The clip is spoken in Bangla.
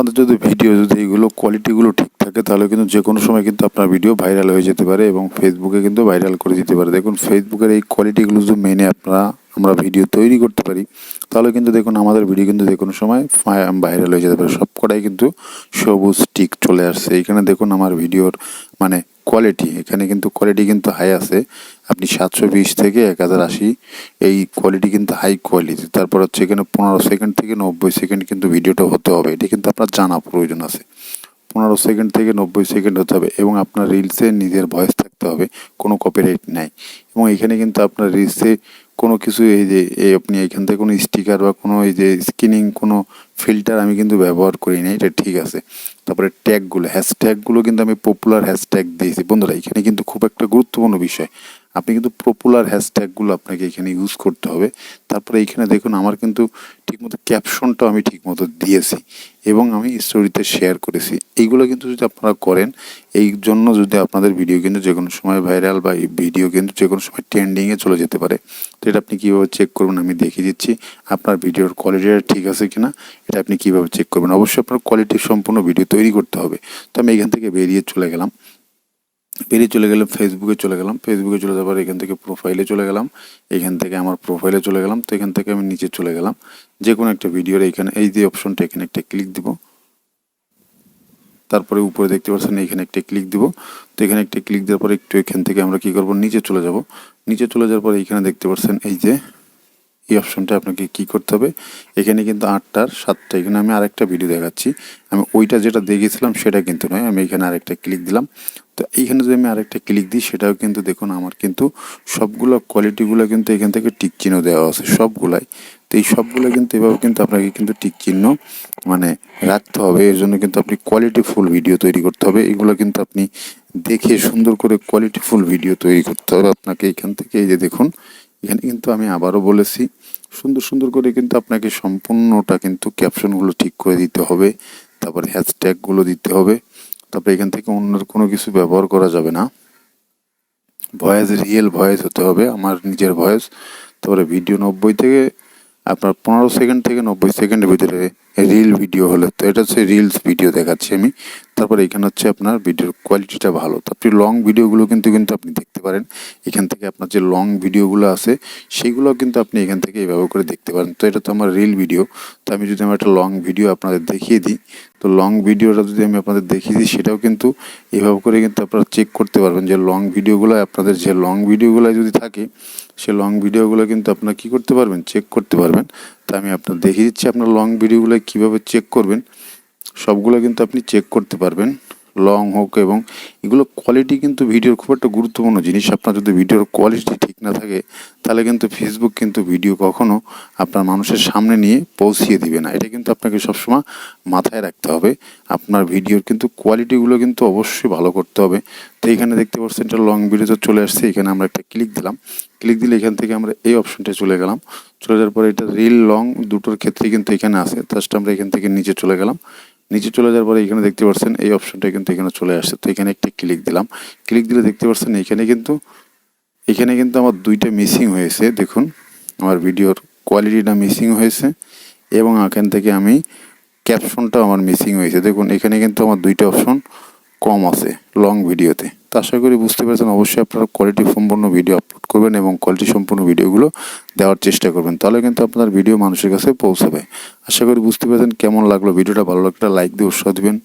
আপনাদের যদি ভিডিও যদি এইগুলো কোয়ালিটিগুলো ঠিক থাকে, তাহলে কিন্তু যে কোনো সময় কিন্তু আপনার ভিডিও ভাইরাল হয়ে যেতে পারে এবং ফেসবুকে কিন্তু ভাইরাল করে দিতে পারে। দেখুন ফেসবুকের এই কোয়ালিটিগুলো যদি মেনে আপনারা, আমরা ভিডিও তৈরি করতে পারি, তাহলে কিন্তু দেখুন, আমাদের ভিডিও কিন্তু যে কোনো সময় ভাইরাল হয়ে যেতে পারে। সব কটাই কিন্তু সবুজ স্টিক চলে আসছে। এইখানে দেখুন, আমার ভিডিওর মানে কোয়ালিটি এখানে কিন্তু কোয়ালিটি কিন্তু হাই আছে। আপনি সাতশো বিশ থেকে এক হাজার আশি, এই কোয়ালিটি কিন্তু হাই কোয়ালিটি তারপর হচ্ছে এখানে পনেরো সেকেন্ড থেকে নব্বই সেকেন্ড কিন্তু ভিডিওটা হতে হবে। এটি কিন্তু আপনার জানা প্রয়োজন আছে। পনেরো সেকেন্ড থেকে নব্বই সেকেন্ড হতে হবে এবং আপনার রিলসে নিজের ভয়েস থাকতে হবে। কোনো কপিরাইট নাই। এবং এখানে কিন্তু আপনার রিলসে কোনো কিছু এই যে, এই আপনি এখান থেকে কোনো স্টিকার বা কোনো এই যে স্ক্রিনিং কোনো ফিল্টার আমি কিন্তু ব্যবহার করি না এটা ঠিক আছে। তারপরে ট্যাগগুলো হ্যাশট্যাগুলো কিন্তু আমি পপুলার হ্যাশট্যাগ দিয়েছি। বন্ধুরা, এখানে কিন্তু খুব একটা গুরুত্বপূর্ণ বিষয়। আপনি কিন্তু পপুলার হ্যাশট্যাগুলো আপনাকে এখানে ইউজ করতে হবে। তারপরে এইখানে দেখুন, আমার কিন্তু ঠিকমতো ক্যাপশনটাও আমি ঠিকমতো দিয়েছি এবং আমি স্টোরিতে শেয়ার করেছি। এইগুলো কিন্তু যদি আপনারা করেন, এই জন্য যদি আপনাদের ভিডিও কিন্তু যে কোনো সময় ভাইরাল বা ভিডিও কিন্তু যে কোনো সময় ট্রেন্ডিংয়ে চলে যেতে পারে, তো এটা আপনি কীভাবে চেক করবেন আমি দেখিয়ে দিচ্ছি। আপনার ভিডিওর কোয়ালিটিটা ঠিক আছে কি না এটা আপনি কীভাবে চেক করবেন? অবশ্যই আপনার কোয়ালিটি সম্পূর্ণ ভিডিও তৈরি করতে হবে। তো আমি এখান থেকে বেরিয়ে চলে গেলাম। বেরিয়ে চলে গেলাম ফেসবুকে চলে গেলাম। ফেসবুকে চলে যাবার এখান থেকে প্রোফাইলে চলে গেলাম। এখান থেকে আমার প্রোফাইলে চলে গেলাম। তো এখান থেকে আমি নিচে চলে গেলাম। যে কোনো একটা ভিডিওর এখানে, এই যে অপশনটা এখানে একটা ক্লিক দিব। তারপরে উপরে দেখতে পাচ্ছেন, এখানে একটা ক্লিক দিব। তো এখানে একটা ক্লিক দেওয়ার পরে একটু এখান থেকে আমরা কি করব? নিচে চলে যাব। নিচে চলে যাওয়ার পরে এখানে দেখতে পাচ্ছেন, এই যে, এই অপশনটা আপনাকে কি করতে হবে? এখানে কিন্তু আটটার সাতটা, এখানে আমি আরেকটা ভিডিও দেখাচ্ছি। আমি ওইটা যেটা দেখেছিলাম, সেটা কিন্তু নয়। আমি এখানে আরেকটা ক্লিক দিলাম। তো এইখানে যদি আমি আরেকটা ক্লিক দিই, সেটাও কিন্তু দেখুন আমার কিন্তু সবগুলো কোয়ালিটিগুলো কিন্তু এখান থেকে টিক চিহ্ন দেওয়া আছে, সবগুলাই। তো এই সবগুলো কিন্তু এভাবে কিন্তু আপনাকে কিন্তু টিক চিহ্ন মানে রাখতে হবে। এর জন্য কিন্তু আপনি কোয়ালিটি ফুল ভিডিও তৈরি করতে হবে। এগুলো কিন্তু আপনি দেখে সুন্দর করে কোয়ালিটি ফুল ভিডিও তৈরি করতে হবে আপনাকে এখান থেকে। এই যে দেখুন, এখানে কিন্তু আমি আবারও বলেছি, সুন্দর সুন্দর করে কিন্তু আপনাকে সম্পূর্ণটা কিন্তু ক্যাপশনগুলো ঠিক করে দিতে হবে। তারপরে হ্যাশট্যাগুলো দিতে হবে। তারপরে এখান থেকে অন্য কোনো কিছু ব্যবহার করা যাবে না। ভয়েস রিয়েল ভয়েস হতে হবে, আমার নিজের ভয়েস। তারপরে ভিডিও নব্বই থেকে আপনার পনেরো সেকেন্ড থেকে নব্বই সেকেন্ডের ভিতরে রিল ভিডিও হলে। তো এটা হচ্ছে রিলস ভিডিও দেখাচ্ছি আমি। তারপরে এখানে হচ্ছে আপনার ভিডিওর কোয়ালিটিটা ভালো। তো আপনি লং ভিডিওগুলো কিন্তু কিন্তু আপনি দেখতে পারেন। এখান থেকে আপনার যে লং ভিডিওগুলো আছে, সেগুলো কিন্তু আপনি এখান থেকে এইভাবে করে দেখতে পারেন। তো এটা তো আমার রিল ভিডিও তো আমি যদি আমার একটা লং ভিডিও আপনাদের দেখিয়ে দিই, তো লং ভিডিওটা যদি আমি আপনাদের দেখিয়ে দিই, সেটাও কিন্তু এভাবে করে কিন্তু আপনারা চেক করতে পারবেন যে লং ভিডিওগুলো আপনাদের যে লং ভিডিওগুলো যদি থাকে, সে লং ভিডিওগুলো কিন্তু আপনারা কী করতে পারবেন? চেক করতে পারবেন। তা আমি আপনার দেখিয়ে দিচ্ছি আপনার লং ভিডিওগুলো কীভাবে চেক করবেন সবগুলো কিন্তু আপনি চেক করতে পারবেন। লং হোক এবং এগুলো কোয়ালিটি কিন্তু ভিডিওর খুব একটা গুরুত্বপূর্ণ জিনিস। আপনার যদি ভিডিওর কোয়ালিটি ঠিক না থাকে, তাহলে কিন্তু ফেসবুক কিন্তু ভিডিও কখনো আপনার মানুষের সামনে নিয়ে পৌঁছিয়ে দিবে না। এটা কিন্তু আপনাকে সবসময় মাথায় রাখতে হবে। আপনার ভিডিওর কিন্তু কোয়ালিটিগুলো কিন্তু অবশ্যই ভালো করতে হবে। তো এখানে দেখতে পাচ্ছেন এটা লং ভিডিওতে চলে আসছে। এখানে আমরা একটা ক্লিক দিলাম। ক্লিক দিলে এখান থেকে আমরা এই অপশনটা চলে গেলাম। চলে যাওয়ার পরে এটা রিল লং দুটোর ক্ষেত্রে কিন্তু এখানে আছে। জাস্ট আমরা এখান থেকে নিচে চলে গেলাম। নিচে চলে যাওয়ার পরে এখানে দেখতে পাচ্ছেন এই অপশনটা কিন্তু এখানে চলে আসছে। তো এখানে একটি ক্লিক দিলাম। ক্লিক দিলে দেখতে পাচ্ছেন এখানে কিন্তু এখানে কিন্তু আমার দুইটা মিসিং হয়েছে। দেখুন, আমার ভিডিওর কোয়ালিটিটা মিসিং হয়েছে এবং এখান থেকে আমি ক্যাপশনটা আমার মিসিং হয়েছে। দেখুন, এখানে কিন্তু আমার দুইটা অপশন কম আছে লং ভিডিওতে তো আশা করি বুঝতে পারছেন, অবশ্যই আপনারা কোয়ালিটি সম্পন্ন ভিডিও আপলোড করবেন এবং কোয়ালিটি সম্পূর্ণ ভিডিওগুলো দেওয়ার চেষ্টা করবেন। তাহলে কিন্তু আপনার ভিডিও মানুষের কাছে পৌঁছাবে। আশা করি বুঝতে পারছেন কেমন লাগল। ভিডিওটা ভালো লাগলে লাইক দিয়ে উৎসাহ দেবেন।